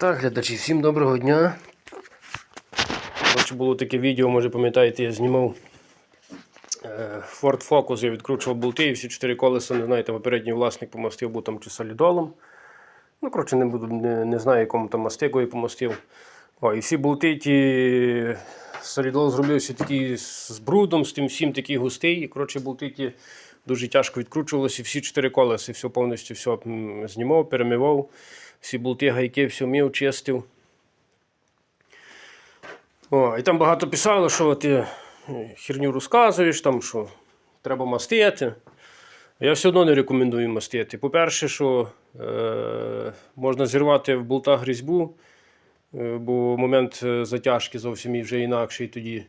Так, глядачі, всім доброго дня. Коротше, було таке відео, може пам'ятаєте, я знімав е, Ford Focus, я відкручував болти і всі чотири колеса, не знаєте, попередній власник помастив бутом чи солідолом. Ну, коротше, не, буду, не, не знаю, якому там мастикою помастив. О, і всі болти ті солідол зробився такий з брудом, з тим всім такий густий. І коротше, болти ті дуже тяжко відкручувалися. Всі чотири колеса, все повністю все знімав, перемивав. Всі болти, гайки, все мив, чистив. О, і там багато писало, що ти е, херню розказуєш, там, що треба мастити. Я все одно не рекомендую мастити. По-перше, що е, можна зірвати в болтах різьбу, е, бо момент е, затяжки зовсім вже інакший тоді.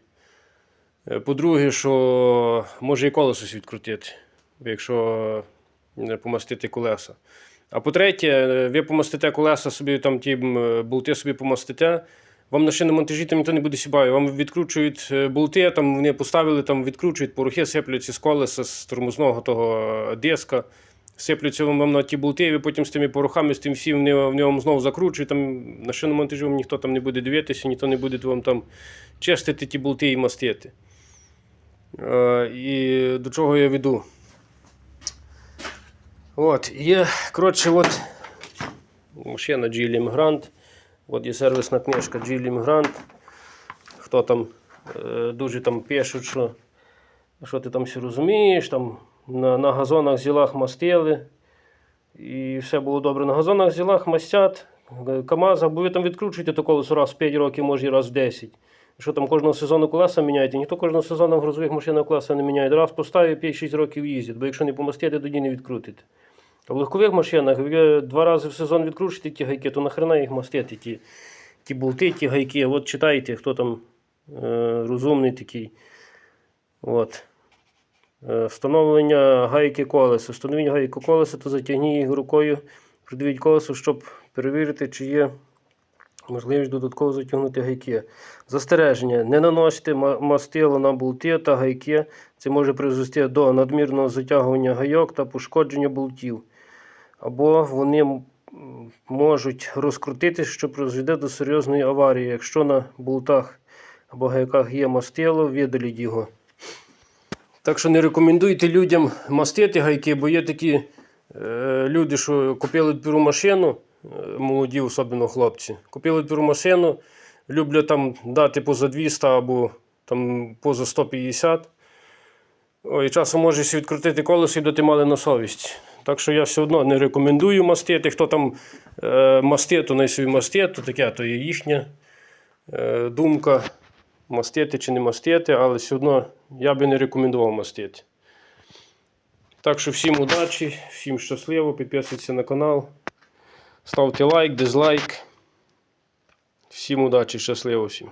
Е, По-друге, що може і колесо відкрутити, якщо не помастити колеса. А по-третє, ви помастите колеса собі, там ті болти собі помастите. Вам на шиномонтажі там ніхто не буде сібаю. Вам відкручують е, болти, там вони поставили, там відкручують, порохи сипляться з колеса, з тормозного того е, диска. Сипляться вам на ті болти, і ви потім з тими порохами, з тим всім вони, вони вам знову закручують. Там на шиномонтажі вам ніхто там не буде дивитися, ніхто не буде вам там чистити ті болти і мастити. Е, і до чого я веду? От, є, коротше, от машина GLM Grand. От є сервісна книжка GLM Grand. Хто там е, дуже там пишуть, що, що ти там все розумієш, там на, на газонах зілах мастили. І все було добре. На газонах зілах мастять, е, КАМАЗа, бо ви там відкручуєте то колесо раз в 5 років, може і раз в 10. Що там кожного сезону колеса міняєте? Ніхто кожного сезону в грузових машинах колеса не міняє. Раз поставив 5-6 років їздять, бо якщо не помастити, тоді не відкрутите. В легкових машинах ви два рази в сезон відкручуєте ті гайки, то нахрена їх мастити, ті, ті болти, ті гайки. От читайте, хто там е, розумний такий. От. Е, Встановлення гайки колеса. Встановлення гайки колеса, то затягніть їх рукою, придивіть колесо, щоб перевірити, чи є можливість додатково затягнути гайки. Застереження. Не наносьте ма- мастило на болти та гайки. Це може призвести до надмірного затягування гайок та пошкодження болтів. Або вони можуть розкрутитися, що призведе до серйозної аварії. Якщо на болтах або гайках є мастило, видаліть його. Так що не рекомендуйте людям мастити гайки, бо є такі е, люди, що купили перу машину, е, молоді, особливо хлопці. Купили перу машину, люблять там дати поза 200 або там поза 150. Ой, часом може ще відкрутити колесо і дати мали на совість. Так що я все одно не рекомендую мастити. Хто там е, мастить, то най собі мастить, то таке, то є їхня е, думка мастити чи не мастити, але все одно я би не рекомендував мастити. Так що всім удачі, всім щасливо, підписуйтесь на канал, ставте лайк, дизлайк. Всім удачі, щасливо всім.